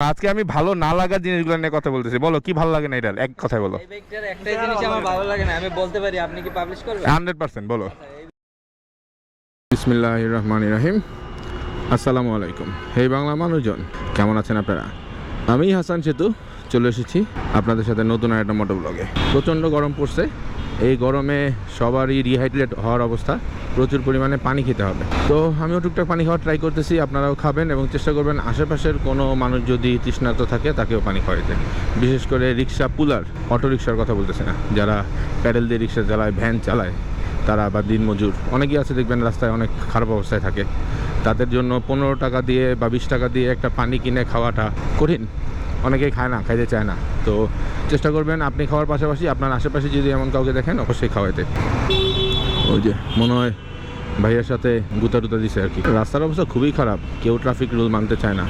আজকে আমি ভালো না লাগার জিনিসগুলো নিয়ে কথা বলতেছি। বলো কি ভালো লাগে না এটার? এক কথায় বলো। একটাই জিনিস আমার ভালো লাগে না আমি বলতে পারি আপনি কি পাবলিশ করবেন? হান্ড্রেড পার্সেন্ট বলো। বিসমিল্লাহ রহমান রাহিম আসসালামু আলাইকুম। হে বাংলা মানুষজন কেমন আছেন আপনারা? আমি হাসান সেতু চলে এসেছি আপনাদের সাথে নতুন আর একটা মোটো ব্লগে প্রচণ্ড গরম পড়ছে এই গরমে সবারই রিহাইড্রেট হওয়ার অবস্থা। প্রচুর পরিমাণে পানি খেতে হবে। তো আমিও টুকটাক পানি খাওয়ার ট্রাই করতেছি, আপনারাও খাবেন এবং চেষ্টা করবেন আশেপাশের কোনো মানুষ যদি তৃষ্ণার্ত থাকে তাকেও পানি খাওয়াইতে। বিশেষ করে রিক্সা পুলার অটো রিক্সার কথা বলতেছে না। যারা প্যাডেল দিয়ে রিক্সা চালায়, ভ্যান চালায়, তারা বা দিনমজুর অনেকেই আছে দেখবেন রাস্তায় অনেক খারাপ অবস্থায় থাকে। তাদের জন্য পনেরো টাকা দিয়ে বা বিশ টাকা দিয়ে একটা পানি কিনে খাওয়াটা কঠিন। অনেকেই খায় না, খাইতে চায় না। তো চেষ্টা করবেন, আপনি খাওয়ার পাশাপাশি আপনার আশেপাশে যদি এমন কাউকে দেখেন, অবশ্যই খাওয়াইতে। ওই যে মনে হয় ভাইয়ের সাথে গুতা টুতা দিছে আর কি। রাস্তার অবস্থা খুবই খারাপ, কেউ ট্রাফিক রুল মানতে চায় না।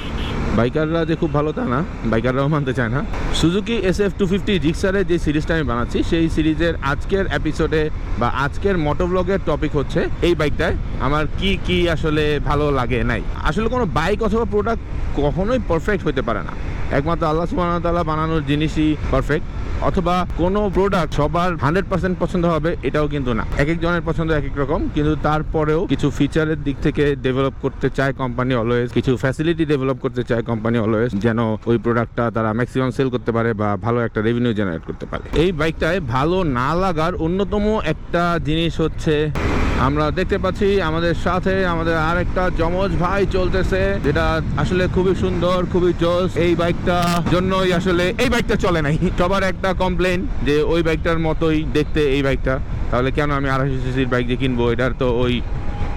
বাইকাররা যে খুব ভালো তা না, বাইকাররাও মানতে চায় না। Suzuki S F two fifty রিক্সারের যে সিরিজটা আমি বানাচ্ছি, সেই সিরিজের আজকের এপিসোডে বা আজকের মোটোব্লগের টপিক হচ্ছে এই বাইকটায়। আমার কি কি আসলে ভালো লাগে নাই। আসলে কোনো বাইক অথবা প্রোডাক্ট কখনোই পারফেক্ট হতে পারে না। একমাত্র আল্লাহ সুবহানাহু তালা বানানোর জিনিসই পারফেক্ট অথবা কোনো প্রোডাক্ট সবার হান্ড্রেড পার্সেন্ট পছন্দ হবে, এটাও কিন্তু না। এক একজনের পছন্দ এক এক রকম, কিন্তু তারপরেও কিছু ফিচারের দিক থেকে ডেভেলপ করতে চায় কোম্পানি অলওয়েজ কিছু ফ্যাসিলিটি ডেভেলপ করতে চায় কোম্পানি অলওয়েজ যেন ওই প্রোডাক্টটা তারা ম্যাক্সিমাম সেল করতে পারে বা ভালো একটা রেভিনিউ জেনারেট করতে পারে। এই বাইকটায় ভালো না লাগার অন্যতম একটা জিনিস হচ্ছে আমরা দেখতে পাচ্ছি আমাদের সাথে আমাদের আরেকটা জমজ ভাই চলতেছে, যেটা আসলে খুবই সুন্দর, খুবই জোস। এই বাইকটা জন্যই আসলে এই বাইকটা চলে নাই। সবার একটা কমপ্লেন যে ওই বাইকটার মতোই দেখতে এই বাইকটা। তাহলে কেন আমি আড়াইশো সিসির বাইক দিয়ে কিনবো, এটার তো ওই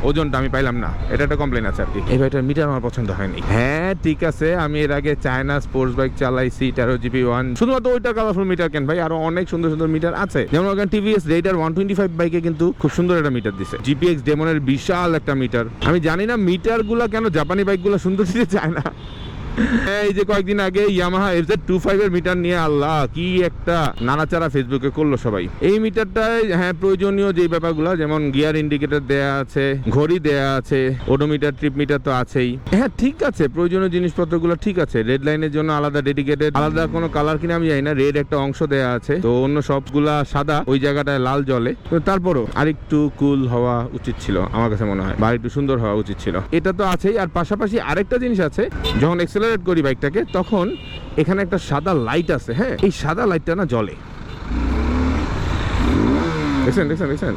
ওজনটা আমি পাইলাম না। এটা একটা কমপ্লেন আছে আর কি এই বাইকটার মিটার আমার পছন্দ হয়নি। হ্যাঁ ঠিক আছে। আমি এর আগে চায়না স্পোর্টস বাইক চালাইছি তেরো জিবি ওয়ান শুধুমাত্র ওইটা কালারফুল মিটার কেন ভাই? আরও অনেক সুন্দর সুন্দর মিটার আছে। যেমন ওখানে TVS Raider one twenty five বাইকে কিন্তু খুব সুন্দর একটা মিটার দিছে। জিপিএক্স ডেমনের বিশাল একটা মিটার আমি জানি না মিটারগুলা কেন জাপানি বাইকগুলা সুন্দর দিতে চায় না। এই যে কয়েকদিন আগে ইয়ামাহা এফজেড টু ফাইভ এর মিটার নিয়ে আল্লাহ, কি একটা নানাচারা ফেসবুকে করল সবাই। এই মিটারটায় হ্যাঁ প্রয়োজনীয় যে ব্যাপারগুলো, যেমন গিয়ার ইন্ডিকেটর দেয়া আছে, ঘড়ি দেয়া আছে ওডোমিটার ট্রিপ মিটার তো আছেই। হ্যাঁ ঠিক আছে, প্রয়োজনীয় জিনিসপত্রগুলো ঠিক আছে। রেড লাইনের জন্য আলাদা ডেডিকেটেড আলাদা কোনো কালার কিনে আমি জানি না। রেড একটা অংশ দেয়া আছে। তো অন্য সবগুলা সাদা, ওই জায়গাটায় লাল জলে। তো তারপরও আরেকটু কুল হওয়া উচিত ছিল, আমার কাছে মনে হয়, বা একটু সুন্দর হওয়া উচিত ছিল। এটা তো আছেই, আর পাশাপাশি আরেকটা জিনিস আছে, যখন এক্সেলারেট করি বাইকটাকে, তখন এখানে একটা সাদা লাইট আছে হ্যাঁ? এই সাদা লাইটটা না জ্বলে। দেখছেন দেখছেন দেখছেন?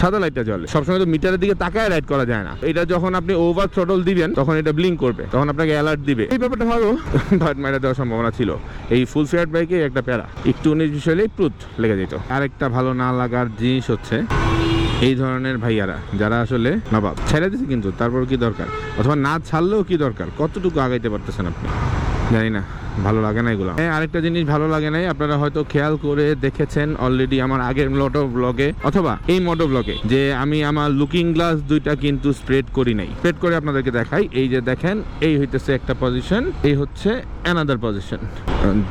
সাদা লাইটটা জ্বলে। সবসময় তো মিটারের দিকে তাকায় রাইড করা যায় না। এটা যখন আপনি ওভার থ্রটল দিবেন, তখন এটা ব্লিঙ্ক করবে, তখন আপনাকে অ্যালার্ট দিবে। এই ব্যাপারটা ভালো বাট মাইরা দেওয়ার সম্ভাবনা ছিল। এই ফুল ফেয়ার বাইকে একটা প্যারা। একটু উনিশ বিষয় প্রুত লেগে যেত। আরেকটা ভালো না লাগার জিনিস হচ্ছে এই ধরনের ভাইয়ারা, যারা আসলে নবাব, ছেড়ে দিছে কিন্তু, তারপর কি দরকার? অথবা না ছাড়লেও কি দরকার? কতটুকু আগাইতে পারতেছেন আপনি? জানি না। ভালো লাগে না এগুলো। হ্যাঁ আরেকটা জিনিস ভালো লাগে নাই, আপনারা হয়তো খেয়াল করে দেখেছেন অলরেডি আমার আগের মোটো ব্লগে অথবা এই মোটো ব্লগে যে আমি আমার লুকিং গ্লাস দুইটা কিন্তু স্প্রেড করি নাই। স্প্রেড করে আপনাদেরকে দেখাই, এই যে দেখেন, এই হইতেছে একটা পজিশন এই হচ্ছে অ্যানাদার পজিশন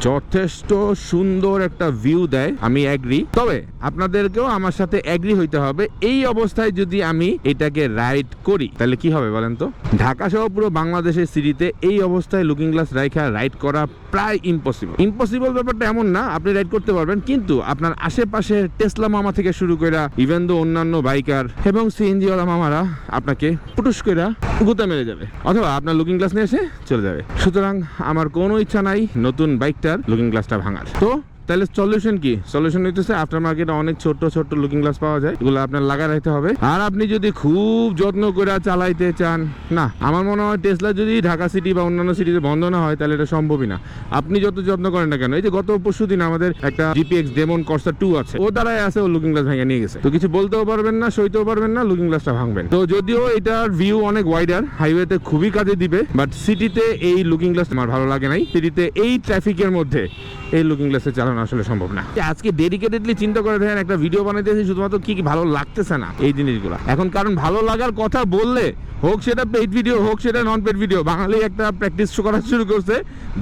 যথেষ্ট সুন্দর একটা ভিউ দেয়, আমি অ্যাগ্রি তবে আপনাদেরকেও আমার সাথে অ্যাগ্রি হইতে হবে, এই অবস্থায় যদি আমি এটাকে রাইড করি, তাহলে কি হবে বলেন তো? ঢাকা সহ পুরো বাংলাদেশের সিটিতে এই অবস্থায় লুকিং গ্লাস রাইখা রাইড করা প্রায় ইম্পসিবল ইম্পসিবল ব্যাপারটা এমন না, আপনি রাইড করতে পারবেন, কিন্তু আপনার আশেপাশে টেসলা মামা থেকে শুরু করে ইভেন দো অন্যান্য বাইকার এবং সিএনজি ওয়ালা মামারা আপনাকে পুটুস করে গুতা মেরে যাবে, অথবা আপনার লুকিং গ্লাস নিয়ে এসে চলে যাবে। সুতরাং আমার কোনো ইচ্ছা নাই নতুন বাইকটার লুকিং গ্লাসটা ভাঙার। তো তাহলে সলিউশন কি? সলিউশন হইতেছে আফটার মার্কেটে অনেক ছোট ছোট লুকিং গ্লাস পাওয়া যায়। এগুলো আপনার লাগা রাখতে হবে। আর আপনি যদি খুব যত্ন করে চালাইতে চান, না, আমার মনে হয় টেসলা যদি ঢাকা সিটি বা অন্যান্য সিটিতে বন্ধ না হয়, তাহলে এটা সম্ভবই না। আপনি যত যত্ন করেন না কেন, এই যে গত পরশু দিন আমাদের একটা জিপিএক্স ডেমন কর্সা টু আছে, ও দ্বারাই আছে ও লুকিং গ্লাস ভেঙে নিয়ে গেছে। তো কিছু বলতেও পারবেন না, সইতেও পারবেন না লুকিং গ্লাসটা ভাঙবেন। তো যদিও এটার ভিউ অনেক ওয়াইডার হাইওয়েতে খুবই কাজে দিবে বাট সিটিতে এই লুকিং গ্লাস আমার ভালো লাগে নাই। সিটিতে এই ট্রাফিকের মধ্যে এই লুকিং গ্লাসে চালানো আসলে সম্ভব না। আজকে ডেডিকেটেডলি চিন্তা করে দেখেন, একটা ভিডিও বানাইতেছি শুধুমাত্র কি কি ভালো লাগতেছে না এই জিনিসগুলো। এখন কারণ ভালো লাগার কথা বললে, হোক সেটা পেইড ভিডিও হোক সেটা নন পেড ভিডিও বাঙালি একটা প্র্যাকটিস করা শুরু করছে,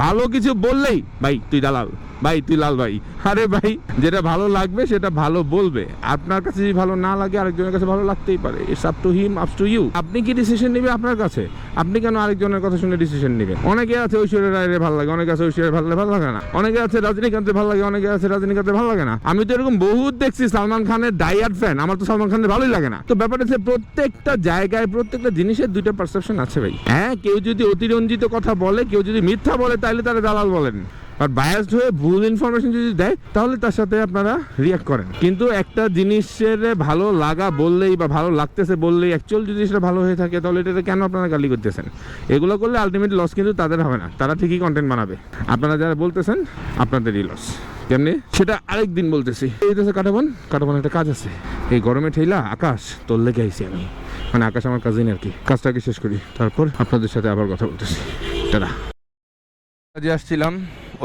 ভালো কিছু বললেই, ভাই, তুই দালাল। ভাই, তুই লাল ভাই। আরে ভাই, যেটা ভালো লাগবে সেটা ভালো বলবে। আপনার কাছে যদি ভালো না লাগে, আরেকজনের কাছে ভালো লাগতেই পারে। It's up to him up to you আপনি কি ডিসিশন নেবে আপনার কাছে? আপনি কেন আরেকজনের কথা শুনে ডিসিশন নেবেন? অনেকে আছে ঐশ্বর্য রায়ের ভালো লাগে, অনেকে আছে ঐশ্বর্য ভালো ভালো লাগে না। অনেকে আছে রজনীকান্তের ভালো লাগে, অনেকে আছে রজনীকান্তের ভালো লাগে না। আমি তো এরকম বহুত দেখছি সালমান খানের ডাইয়ার ফ্যান আমার তো সালমান খানের ভালোই লাগে না। তো ব্যাপারটা হচ্ছে প্রত্যেকটা জায়গায়, প্রত্যেকটা জিনিসের দুইটা পারসেপশন আছে ভাই। হ্যাঁ কেউ যদি অতিরঞ্জিত কথা বলে, কেউ যদি মিথ্যা বলে তাহলে তারা দালাল বলেন। আর বায়াসড হয়ে ভুল ইনফরমেশন যদি দেয়, তাহলে তার সাথে আপনারা রিয়াক্ট করেন। কিন্তু একটা জিনিসের ভালো লাগা বললেই বা ভালো লাগতেছে বললেই অ্যাকচুয়াল যদি সেটা ভালো হয়ে থাকে, তাহলে এটাতে কেন আপনারা গালি করতেছেন? এগুলো করলে আলটিমেট লস কিন্তু তাদের হবে না। তারা ঠিকই কন্টেন্ট বানাবে। আপনারা যারা বলতেছেন, আপনাদেরই লস কেমনি সেটা আরেক দিন বলতেছি। এই দেশে কাটাবন কাটাবন একটা কাজ আছে। এই গরমে ঠেলা আকাশ, তোর লেগে আইছি আমি। মানে আকাশ আমার কাজিন আর কি। কাজটাকে শেষ করি। তারপর আপনাদের সাথে আবার কথা বলতেছি। টাটা। কাজে আসছিলাম।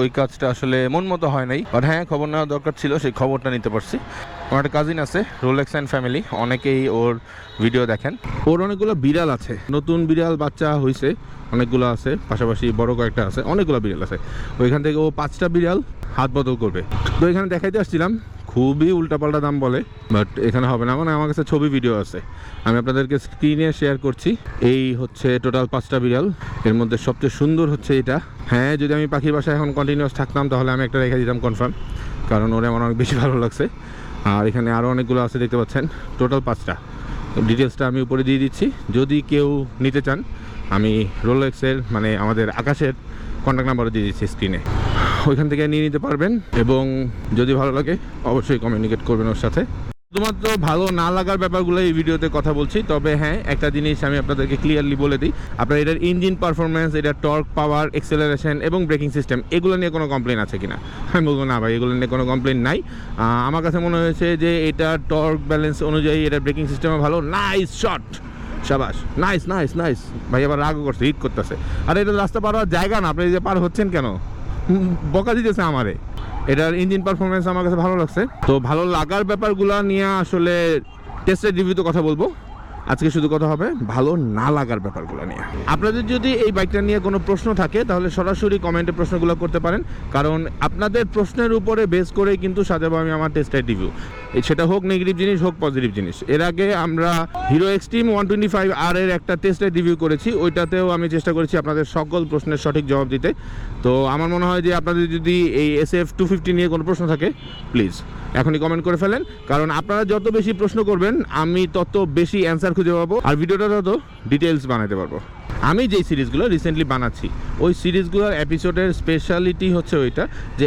ওই কাজটা আসলে মন মতো হয় নাই। বাট হ্যাঁ খবর নেওয়া দরকার ছিল, সেই খবরটা নিতে পারছি। আমার একটা কাজিন আছে রোলেক্স অ্যান্ড ফ্যামিলি অনেকেই ওর ভিডিও দেখেন। ওর অনেকগুলো বিড়াল আছে। নতুন বিড়াল বাচ্চা হয়েছে অনেকগুলো আছে, পাশাপাশি বড় কয়েকটা আছে, অনেকগুলো বিড়াল আছে। ওইখান থেকে ও পাঁচটা বিড়াল হাত বদল করবে। তো এখানে দেখাইতে আসছিলাম খুবই উল্টাপাল্টা দাম বলে বাট এখানে হবে না। মানে আমার কাছে ছবি ভিডিও আছে। আমি আপনাদেরকে স্ক্রিনে শেয়ার করছি। এই হচ্ছে টোটাল পাঁচটা বিড়াল। এর মধ্যে সবচেয়ে সুন্দর হচ্ছে এটা। হ্যাঁ যদি আমি পাখির বাসায় এখন কন্টিনিউয়াস থাকতাম, তাহলে আমি একটা রেখে দিতাম কনফার্ম কারণ ওরা আমার অনেক বেশি ভালো লাগছে। আর এখানে আরও অনেকগুলো আছে, দেখতে পাচ্ছেন। টোটাল পাঁচটা। ডিটেলসটা আমি উপরে দিয়ে দিচ্ছি। যদি কেউ নিতে চান, আমি রোলেক্সের মানে আমাদের আকাশের কন্ট্যাক্ট নাম্বারও দিয়ে দিচ্ছি স্ক্রিনে ওইখান থেকে নিয়ে নিতে পারবেন এবং যদি ভালো লাগে, অবশ্যই কমিউনিকেট করবেন ওর সাথে। শুধুমাত্র ভালো না লাগার ব্যাপারগুলো এই ভিডিওতে কথা বলছি, তবে হ্যাঁ একটা জিনিস আমি আপনাদেরকে ক্লিয়ারলি বলে দিই, আপনার এটার ইঞ্জিন পারফরমেন্স এটার টর্ক পাওয়ার এক্সেলারেশন এবং ব্রেকিং সিস্টেম এগুলো নিয়ে কোনো কমপ্লেন আছে কিনা? আমি বলব না ভাই, এগুলো নিয়ে কোনো কমপ্লেন নাই। আমার কাছে মনে হয়েছে যে এটা টর্ক ব্যালেন্স অনুযায়ী এটা ব্রেকিং সিস্টেমে ভালো। নাইস শট শাবাশ নাইস নাইস নাইস ভাই, আবার রাগও করছে হিট করতেছে। আর, এটা রাস্তা পার হওয়ার জায়গা না, আপনি যে পার হচ্ছেন কেন? বকা দিতেছে আমারে। এটার ইঞ্জিন পারফরমেন্স আমার কাছে ভালো লাগছে। তো ভালো লাগার ব্যাপারগুলো নিয়ে আসলে টেস্টের রিভিউতে কথা বলব। আজকে শুধু কথা হবে ভালো না লাগার ব্যাপারগুলো নিয়ে। আপনাদের যদি এই বাইকটা নিয়ে কোনো প্রশ্ন থাকে, তাহলে সরাসরি কমেন্টে প্রশ্নগুলো করতে পারেন। কারণ আপনাদের প্রশ্নের উপরে বেস করেই কিন্তু সাজাবো আমি আমার টেস্টের রিভিউ সেটা হোক নেগেটিভ জিনিস, হোক পজিটিভ জিনিস। এর আগে আমরা Hero Xtreme one twenty five আর এর একটা টেস্টের রিভিউ করেছি, ওইটাতেও আমি চেষ্টা করেছি আপনাদের সকল প্রশ্নের সঠিক জবাব দিতে। তো আমার মনে হয় যে আপনাদের যদি এই এস এফ টু ফিফটি নিয়ে কোনো প্রশ্ন থাকে প্লিজ এখনই কমেন্ট করে ফেলেন। কারণ আপনারা যত বেশি প্রশ্ন করবেন, আমি তত বেশি অ্যান্সার খুঁজে পাবো। আর ভিডিওটা তত ডিটেলস বানাতে পারব। আমি যেই সিরিজগুলো রিসেন্টলি বানাচ্ছি, ওই সিরিজগুলোর এপিসোডের স্পেশালিটি হচ্ছে ওইটা, যে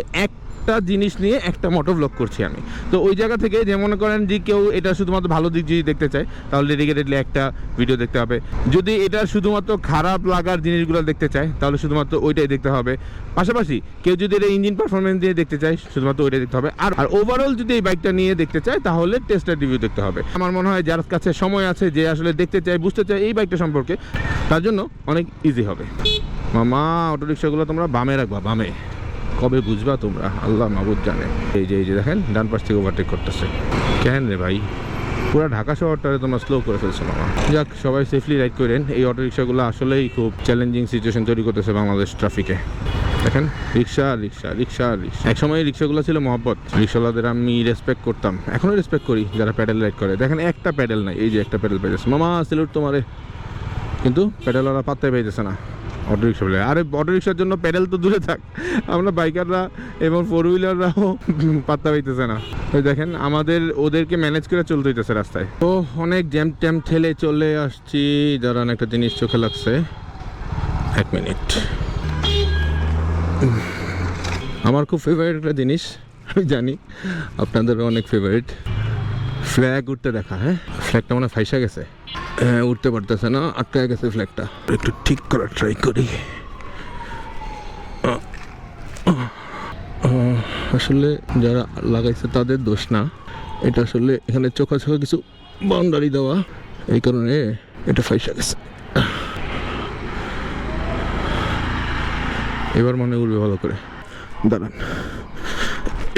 একটা জিনিস নিয়ে একটা মোটো ব্লগ করছি আমি। তো ওই জায়গা থেকে যে মনে করেন যে কেউ এটা শুধুমাত্র ভালো দিক যদি দেখতে চায়, তাহলে ডেডিকেটেডলি একটা ভিডিও দেখতে হবে। যদি এটা শুধুমাত্র খারাপ লাগার জিনিসগুলো দেখতে চায়, তাহলে শুধুমাত্র ওইটাই দেখতে হবে। পাশাপাশি কেউ যদি এটা ইঞ্জিন পারফরমেন্স দিয়ে দেখতে চায়, শুধুমাত্র ওইটাই দেখতে হবে। আর আর ওভারঅল যদি এই বাইকটা নিয়ে দেখতে চায়, তাহলে টেস্টার রিভিউ দেখতে হবে। আমার মনে হয় যার কাছে সময় আছে, যে আসলে দেখতে চায়, বুঝতে চায় এই বাইকটা সম্পর্কে, তার জন্য অনেক ইজি হবে। মামা অটো রিক্সাগুলো তোমরা বামে রাখবা, বামে। কবে বুঝবা তোমরা? আল্লাহ মাবুদ জানে। এই যে এই যে দেখেন, ডান পাশ থেকে ওভারটেক করতেছে। কেন রে ভাই? পুরো ঢাকা শহরটারে তোমরা স্লো করে ফেলছো মামা। যাক, সবাই সেফলি রাইড করেন। এই অটো রিক্সাগুলো আসলেই খুব চ্যালেঞ্জিং সিচুয়েশন তৈরি করতেছে বাংলাদেশ ট্রাফিকে দেখেন রিক্সা রিক্সা রিক্সা রিক্সা এক সময় রিক্সাগুলো ছিল মহব্বত। রিক্সাওয়ালাদের আমি রেসপেক্ট করতাম। এখনও রেসপেক্ট করি যারা প্যাডেল রাইড করে। দেখেন, একটা প্যাডেল নাই। এই যে একটা প্যাডেল পেয়েছে মামা সিলুট তোমারে। কিন্তু প্যাডেলওয়ালা পাত্তাই পেয়েছে না। অটো রিক্সা বলে, আরে অটো রিক্সার জন্য প্যাডেল তো দূরে থাক। আমরা বাইকাররা এবং ফোর হুইলাররাও পাত্তা পাইতেছে না। ওই দেখেন, আমাদের, ওদেরকে ম্যানেজ করে চলতে হইতেছে রাস্তায়। তো অনেক জ্যাম ট্যাম ঠেলে চলে আসছি। যারা একটা জিনিস চোখে লাগছে। এক মিনিট আমার খুব ফেভারিট একটা জিনিস, আমি জানি আপনাদেরও অনেক ফেভারিট ফ্ল্যাগ উঠতে দেখা হ্যাঁ? ফ্ল্যাগটা মনে ফাইসা গেছে। হ্যাঁ উঠতে পারতেছে না আটকায় গেছে ফ্ল্যাগটা একটু ঠিক করার ট্রাই করি। আসলে যারা লাগাইছে তাদের দোষ না। এটা আসলে এখানে চোখা চোখা কিছু বাউন্ডারি দেওয়া। এই কারণে এটা ফাইসা গেছে। এবার মনে উঠবে ভালো করে। দাঁড়ান।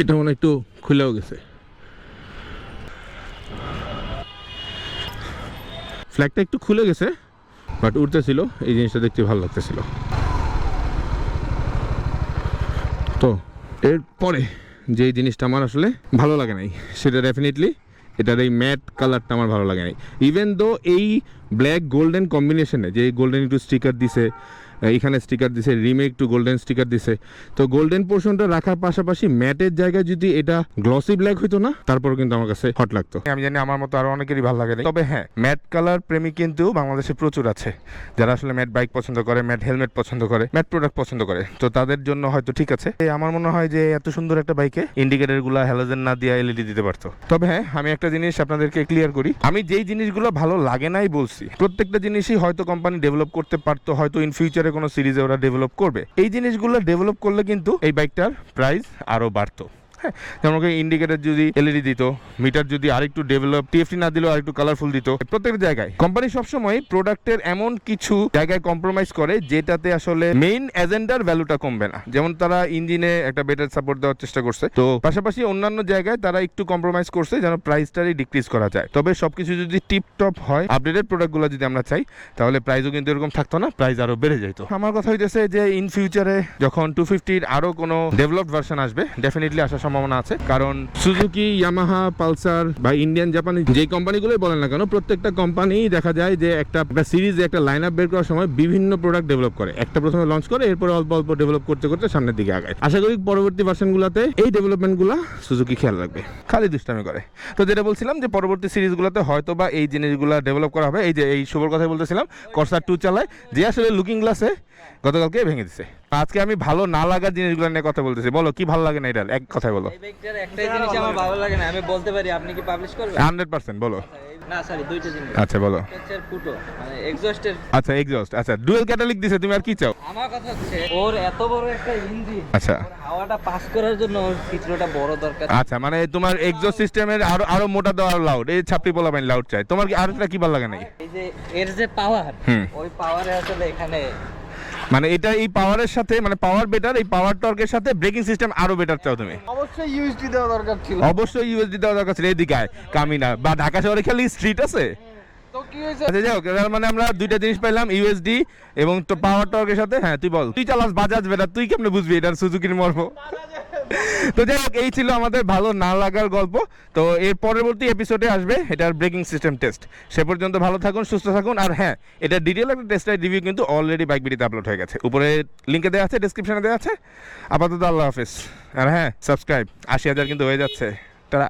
এটা মনে একটু খুলেও গেছে। ফ্ল্যাগটা একটু খুলে গেছে বাট উঠতেছিল এই জিনিসটা দেখতে ভালো লাগতেছিল। তো, এরপরে যে জিনিসটা আমার আসলে ভালো লাগে নাই, সেটা ডেফিনেটলি এটার এই ম্যাট কালারটা আমার ভালো লাগে নাই। ইভেন দো এই ব্ল্যাক গোল্ডেন কম্বিনেশনে যে গোল্ডেন একটু স্টিকার দিছে এখানে স্টিকার দিছে রিমে একটু গোল্ডেন স্টিকার দিছে। তো গোল্ডেন পোর্শনটা রাখার পাশাপাশি ম্যাটের জায়গায় যদি এটা গ্লসি ব্ল্যাক হইতো না তারপর কিন্তু আমার কাছে হট লাগতো। আমি জানি আমার মতো আরও অনেকেরই ভালো লাগে তবে হ্যাঁ ম্যাট কালার প্রেমী কিন্তু বাংলাদেশে প্রচুর আছে। যারা আসলে ম্যাট বাইক পছন্দ করে ম্যাট হেলমেট পছন্দ করে ম্যাট প্রোডাক্ট পছন্দ করে। তো তাদের জন্য হয়তো ঠিক আছে। আমার মনে হয় যে এত সুন্দর একটা বাইকে ইন্ডিকেটরগুলা হ্যালোজেন না দিয়ে এলইডি দিতে পারতো। তবে হ্যাঁ আমি একটা জিনিস আপনাদেরকে ক্লিয়ার করি। আমি যেই জিনিসগুলো ভালো লাগে নাই বলছি, প্রত্যেকটা জিনিসই হয়তো কোম্পানি ডেভেলপ করতে পারতো, হয়তো ইন ফিউচারে কোনো সিরিজে ওরা ডেভেলপ করবে। এই জিনিসগুলো ডেভেলপ করলে কিন্তু এই বাইকটার প্রাইস আরও বাড়তো। হ্যাঁ যেমন ইন্ডিকেটর যদি এলইডি দিত মিটার যদি আরেকটু ডেভেলপ টিএফটি না দিলেও আরেকটু কালারফুল দিত, প্রত্যেক জায়গায়। কোম্পানি সবসময় প্রোডাক্টের এমন কিছু জায়গায় কম্প্রোমাইজ করে, যেটাতে আসলে মেইন এজেন্ডার ভ্যালুটা কমবে না। যেমন তারা ইঞ্জিনে একটা বেটার সাপোর্ট দেওয়ার চেষ্টা করছে। তো পাশাপাশি অন্যান্য জায়গায় তারা একটু কম্প্রোমাইজ করছে, যেন প্রাইসটারই ডিক্রিজ করা যায়। তবে সবকিছু যদি টিপ টপ হয় আপডেটেড প্রোডাক্টগুলো যদি আমরা চাই, তাহলে প্রাইসও কিন্তু এরকম থাকতো না প্রাইস আরও বেড়ে যেত। আমার কথা হইতেছে যে ইন ফিউচারে যখন টু ফিফটির আরও কোনো ডেভেলপড ভার্সন আসবে ডেফিনেটলি আসার সম্ভাবনা আছে, কারণ সুজুকি ইয়ামাহা পালসার বা ইন্ডিয়ান জাপানি যে কোম্পানিগুলোই বলেন না কেন, প্রত্যেকটা কোম্পানি দেখা যায় যে একটা সিরিজে একটা লাইন আপ বের করার সময় বিভিন্ন প্রোডাক্ট ডেভেলপ করে। একটা প্রথমে লঞ্চ করে, এরপরে অল্প অল্প ডেভেলপ করতে করতে সামনের দিকে আগায়। আশা করি পরবর্তী ভার্সনগুলোতে এই ডেভেলপমেন্ট ডেভেলপমেন্টগুলো সুজুকি খেয়াল রাখবে। খালি দুষ্টামি করে। তো যেটা বলছিলাম যে পরবর্তী সিরিজগুলোতে হয়তো বা এই জিনিসগুলো ডেভেলপ করা হবে। এই যে, এই শুভর কথা বলতেছিলাম কর্সার টু চালায়, যে আসলে লুকিং গ্লাসে গতকালকে ভেঙে দিছে। আজকে আমি ভালো না লাগার জিনিসগুলো নিয়ে কথা বলতেছি। বলো, কি ভালো লাগে না এটা এক কথায় বলো। এই একটাই জিনিস আমার ভালো লাগে না আমি বলতে পারি আপনি কি পাবলিশ করবেন? হান্ড্রেড পার্সেন্ট বলো। না সরি দুইটা জিনিস। আচ্ছা বলো। ফুটো মানে আচ্ছা এক্সস্ট আচ্ছা ডুয়েল ক্যাটালিক দিছে তুমি আর কি চাও? আমার কথা হচ্ছে ওর এত বড় একটা ইঞ্জিন আচ্ছা। হাওয়াটা পাস করার জন্য ওর চিত্রটা বড় দরকার। আচ্ছা মানে তোমার এক্সস্ট সিস্টেমের আরও আরও মোটা দেওয়া লাউড এই ছাপড়ি পোলা পাইন লাউড চাই। তোমার কি আরেকটা কি ভালো লাগে নাই এই যে এর যে পাওয়ার ওই পাওয়ারে আসলে এখানে মানে এটা এই পাওয়ারের সাথে মানে পাওয়ার বেটার এই পাওয়ার টর্কের সাথে ব্রেকিং সিস্টেম আরও বেটার চাও তুমি? অবশ্যই ইউএসডি দেওয়া দরকার ছিল। অবশ্যই ইউএসডি দেওয়া দরকার ছিল। এদিকে কামিনা। বা ঢাকা শহরে খালি স্ট্রিট আছে? আচ্ছা যাই হোক মানে আমরা দুইটা জিনিস পাইলাম ইউএসডি এবং তো পাওয়ার টর্কের সাথে। হ্যাঁ তুই বল। তুই চালাস বাজাজ বেটার তুই কেমনে বুঝবি? এটার সুজুকির মর্ম। তো যাই হোক, এই ছিল আমাদের ভালো না লাগার গল্প। তো এর পরবর্তী এপিসোডে আসবে, এটার ব্রেকিং সিস্টেম টেস্ট সে পর্যন্ত ভালো থাকুন, সুস্থ থাকুন, আর হ্যাঁ এটা ডিটেল একটা টেস্টের রিভিউ কিন্তু অলরেডি বাইক বিডিতে আপলোড হয়ে গেছে। উপরে লিঙ্কে দেওয়া আছে ডিসক্রিপশনে দেওয়া আছে। আপাতত আল্লাহ হাফিজ। আর হ্যাঁ সাবস্ক্রাইব আশি হাজার কিন্তু হয়ে যাচ্ছে। তারা